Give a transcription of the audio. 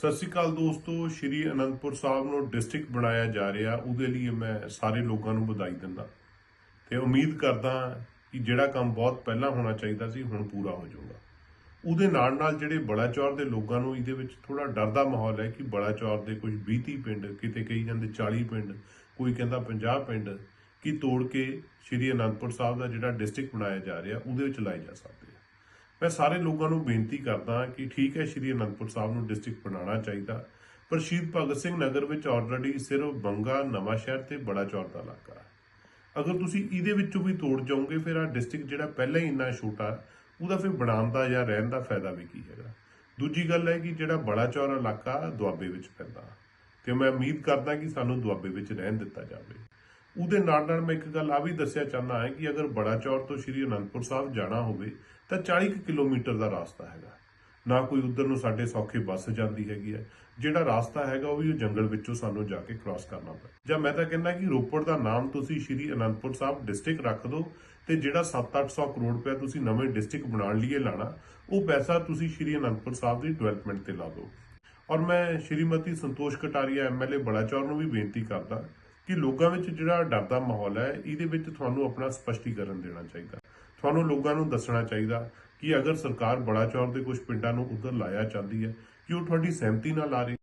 ਸਤਿ ਸ਼੍ਰੀ ਅਕਾਲ ਦੋਸਤੋ, ਸ਼੍ਰੀ ਅਨੰਦਪੁਰ ਸਾਹਿਬ ਨੂੰ ਡਿਸਟ੍ਰਿਕਟ ਬਣਾਇਆ ਜਾ ਰਿਹਾ, ਉਹਦੇ ਲਈ ਮੈਂ ਸਾਰੇ ਲੋਕਾਂ ਨੂੰ ਵਧਾਈ ਦਿੰਦਾ। ਤੇ ਉਮੀਦ ਕਰਦਾ ਕਿ ਜਿਹੜਾ ਕੰਮ ਬਹੁਤ ਪਹਿਲਾਂ ਹੋਣਾ ਚਾਹੀਦਾ ਸੀ, ਹੁਣ ਪੂਰਾ ਹੋ ਜਾਊਗਾ। ਉਹਦੇ ਨਾਲ ਨਾਲ ਜਿਹੜੇ ਬੜਾਚੌਰ ਦੇ ਲੋਕਾਂ ਨੂੰ ਇਹਦੇ ਵਿੱਚ ਥੋੜਾ ਡਰ ਦਾ ਮਾਹੌਲ ਹੈ ਕਿ ਬੜਾਚੌਰ ਦੇ ਕੁਝ 20 ਪਿੰਡ, ਕਿਤੇ ਕਹੀ ਜਾਂਦੇ 40 ਪਿੰਡ, ਕੋਈ ਕਹਿੰਦਾ 50 ਪਿੰਡ, ਕੀ ਤੋੜ ਕੇ ਸ਼੍ਰੀ ਅਨੰਦਪੁਰ ਸਾਹਿਬ ਦਾ ਜਿਹੜਾ ਡਿਸਟ੍ਰਿਕਟ ਬਣਾਇਆ ਜਾ ਰਿਹਾ, ਉਹਦੇ ਵਿੱਚ ਲਾਏ ਜਾ ਸਕਦੇ ਆ। ਮੈਂ ਸਾਰੇ ਲੋਕਾਂ ਨੂੰ ਬੇਨਤੀ ਕਰਦਾ ਕਿ ਠੀਕ ਹੈ, ਸ਼੍ਰੀ ਅਨੰਦਪੁਰ ਸਾਹਿਬ ਨੂੰ ਡਿਸਟ੍ਰਿਕਟ ਬਣਾਉਣਾ ਚਾਹੀਦਾ। ਪਰ ਸ਼ਹੀਦ ਭਗਤ ਸਿੰਘ ਨਗਰ ਵਿੱਚ ਆਲਰੇਡੀ ਸਿਰਫ ਬੰਗਾ, ਨਵਾਂ ਸ਼ਹਿਰ ਤੇ ਬੜਾ ਚੌਰ ਦਾ ਇਲਾਕਾ ਹੈ। ਅਗਰ ਤੁਸੀਂ ਇਹਦੇ ਵਿੱਚੋਂ ਵੀ ਤੋੜ ਜਾਓਗੇ, ਫਿਰ ਆ ਡਿਸਟ੍ਰਿਕਟ ਜਿਹੜਾ ਪਹਿਲਾਂ ਹੀ ਇੰਨਾ ਛੋਟਾ, ਉਹਦਾ ਫਿਰ ਬਣਾਉਣ ਦਾ ਜਾਂ ਰਹਿਣ ਦਾ ਫਾਇਦਾ ਵੀ ਕੀ ਹੈਗਾ? ਦੂਜੀ ਗੱਲ ਹੈ ਕਿ ਜਿਹੜਾ ਬੜਾ ਚੌਰ ਇਲਾਕਾ ਦੁਆਬੇ ਵਿੱਚ ਪੈਂਦਾ। ਤੇ ਮੈਂ ਉਮੀਦ ਕਰਦਾ ਕਿ ਸਾਨੂੰ ਦੁਆਬੇ ਵਿੱਚ ਰਹਿਣ ਦਿੱਤਾ ਜਾਵੇ। ਉਹਦੇ ਨਾਲ ਨਾਲ ਮੈਂ ਇੱਕ ਗੱਲ ਆ ਵੀ ਦੱਸਿਆ ਚਾਹੁੰਦਾ ਹੈ ਕਿ ਅਗਰ ਬੜਾ ਚੌਰ ਤੋਂ ਸ਼੍ਰੀ ਅਨੰਦਪੁਰ ਸਾਹਿਬ ਜਾਣਾ ਹੋਵੇ, ਤਾਂ 40 ਕੁ ਕਿਲੋਮੀਟਰ ਦਾ ਰਾਸਤਾ ਹੈਗਾ। ਨਾ ਕੋਈ ਉਧਰ ਨੂੰ ਸਾਡੇ ਸੌਖੇ ਬੱਸ ਜਾਂਦੀ ਹੈਗੀ ਹੈ। ਜਿਹੜਾ ਰਾਸਤਾ ਹੈਗਾ, ਉਹ ਵੀ ਉਹ ਜੰਗਲ ਵਿੱਚੋਂ ਸਾਨੂੰ ਜਾ ਕੇ ਕ੍ਰਾਸ ਕਰਨਾ ਪਏ ਜਾਂ ਮੈਂ ਤਾਂ ਕਹਿੰਦਾ ਕਿ ਰੋਪੜ ਦਾ ਨਾਮ ਤੁਸੀਂ ਸ਼੍ਰੀ ਅਨੰਦਪੁਰ ਸਾਹਿਬ ਡਿਸਟ੍ਰਿਕਟ ਰੱਖ ਦਿਓ ਤੇ ਜਿਹੜਾ 7-800 ਕਰੋੜ ਰੁਪਏ ਤੁਸੀਂ ਨਵੇਂ ਡਿਸਟ੍ਰਿਕਟ ਬਣਾਉਣ ਲਈ ਲਾਣਾ, ਉਹ ਪੈਸਾ ਤੁਸੀਂ ਸ਼੍ਰੀ ਅਨੰਦਪੁਰ ਸਾਹਿਬ ਦੀ ਡਿਵੈਲਪਮੈਂਟ ਤੇ ਲਾ ਦਿਓ। ਔਰ ਮੈਂ ਸ਼੍ਰੀਮਤੀ ਸੰਤੋਸ਼ ਕਟਾਰੀਆ ਐਮਐਲਏ ਬੜਾਚੌਰ ਨੂੰ ਵੀ ਬੇਨਤੀ ਕਰਦਾ ਕਿ ਲੋਕਾਂ ਵਿੱਚ ਜਿਹੜਾ ਡਰ ਦਾ ਮਾਹੌਲ ਹੈ, ਇਹਦੇ ਵਿੱਚ ਤੁਹਾਨੂੰ ਆਪਣਾ ਸਪਸ਼ਟੀਕਰਨ ਦੇਣਾ ਚਾਹੀਦਾ। ਤੁਹਾਨੂੰ ਲੋਕਾਂ ਨੂੰ ਦੱਸਣਾ ਚਾਹੀਦਾ ਕਿ ਅਗਰ ਸਰਕਾਰ ਬੜਾ ਚੌਰ ਦੇ ਕੁਝ ਪਿੰਡਾਂ ਨੂੰ ਉਧਰ ਲਾਇਆ ਚਾਹੁੰਦੀ ਹੈ, ਕਿ ਉਹ ਤੁਹਾਡੀ ਸਹਿਮਤੀ ਨਾਲ ਲਾ ਰਹੀ